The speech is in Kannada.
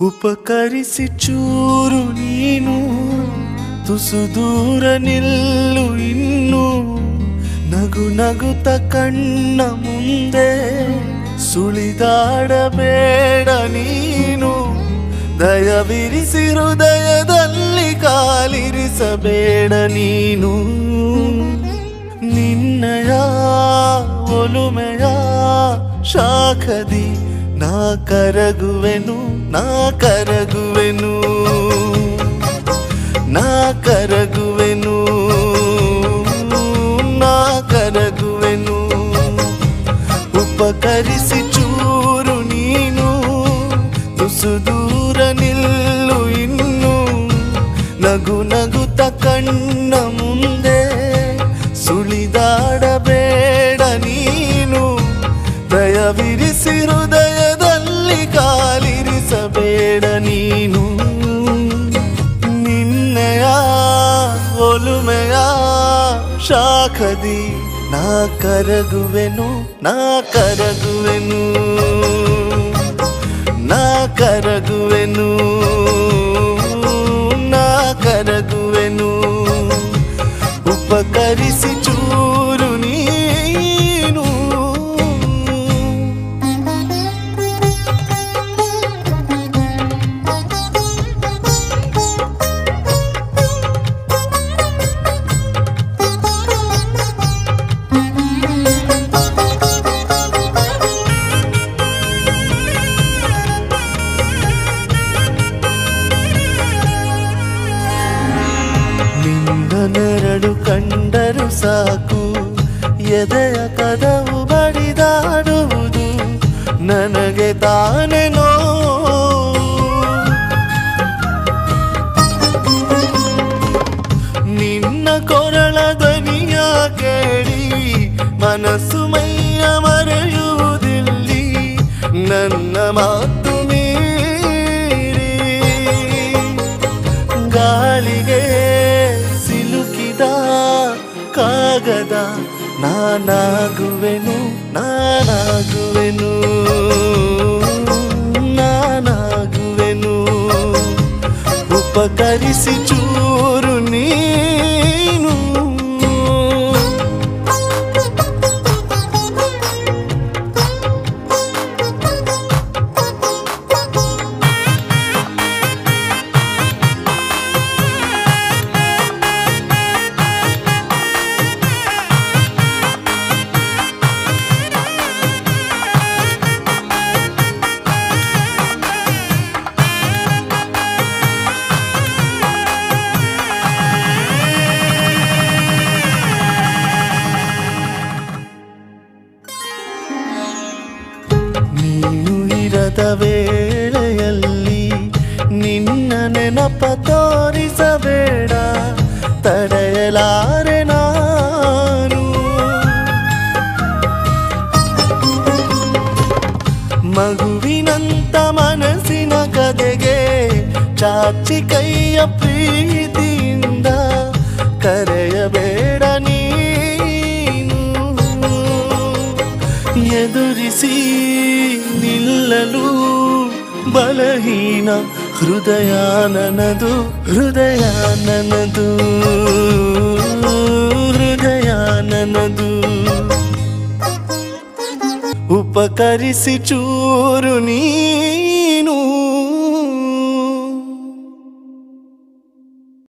ಉಪಕರಿಸಿ ಚೂರು ನೀನು ತುಸು ದೂರ ನಿಲ್ಲು ಇನ್ನು. ನಗು ನಗುತ ಕಣ್ಣ ಮುಂದೆ ಸುಳಿದಾಡಬೇಡ ನೀ ದಯವಿರಿಸಿ ಹೃದಯದಲ್ಲಿ ಕಾಲಿರಿಸಬೇಡ ನೀನು. ನಿನ್ನಯ ಒಲುಮೆಯ ಶಾಖದಿ ನಾ ಕರಗುವೆನು ನಾ ಕರಗುವೆನು. ನಾ ಕರಗುವೆನು. ನಗು ನಗುತ ಕಣ್ಣ ಮುಂದೆ ಸುಳಿದಾಡಬೇಡ ನೀನು. ದಯವಿರಿಸಿ ಹೃದಯದಲ್ಲಿ ಕಾಲಿರಿಸಬೇಡ ನೀನು. ನಿನ್ನೆಯ ಒಲುಮೆಯ ಶಾಖದಿ ನಾ ಕರಗುವೆನು ನಾ ಕರಗುವೆನು. ಉಪಕರಿಸಿ ನೆರಳು ಕಂಡರು ಸಾಕು. ಎದೆಯ ಕದವು ಬಡಿದಾಡುವುದು ನನಗೆ ತಾನೆ ನೋವು ನಿನ್ನ ಕೊರಳ ಧ್ವನಿಯ ಕೇಳಿ ಮನಸ್ಸು ಮೈಯ ಮರೆಯುವುದಿಲ್ಲಿ ನನ್ನ ಮಾತು ಮೀರಿ. ಗಾಳಿಗೆ ಕಾಗದ ನಾನಾಗುವೆನು ನಾನಾಗುವೆನು ನಾನಾಗುವೆನು ಉಪಕರಿಸಿ ಚೂರು ನೀನು ನೀನು ಇರದ ವೇಳೆಯಲ್ಲಿ ನಿನ್ನ ನೆನಪ ತೋರಿಸಬೇಡ, ತಡೆಯಲಾರೆ ನಾನು. ಮಗುವಿನಂತ ಮನಸ್ಸಿನ ಕದೆಗೆ ಚಾಚಿ ಕೈಯ ಪ್ರೀತಿಯಿಂದ ಕರೆಯಬೇಡ ನೀನು. ಎದುರಿಸಿ పిల్లలు బలహీన హృదయాననదు హృదయాననదు హృదయాననదు. ఉపకరిసి చూరు నీ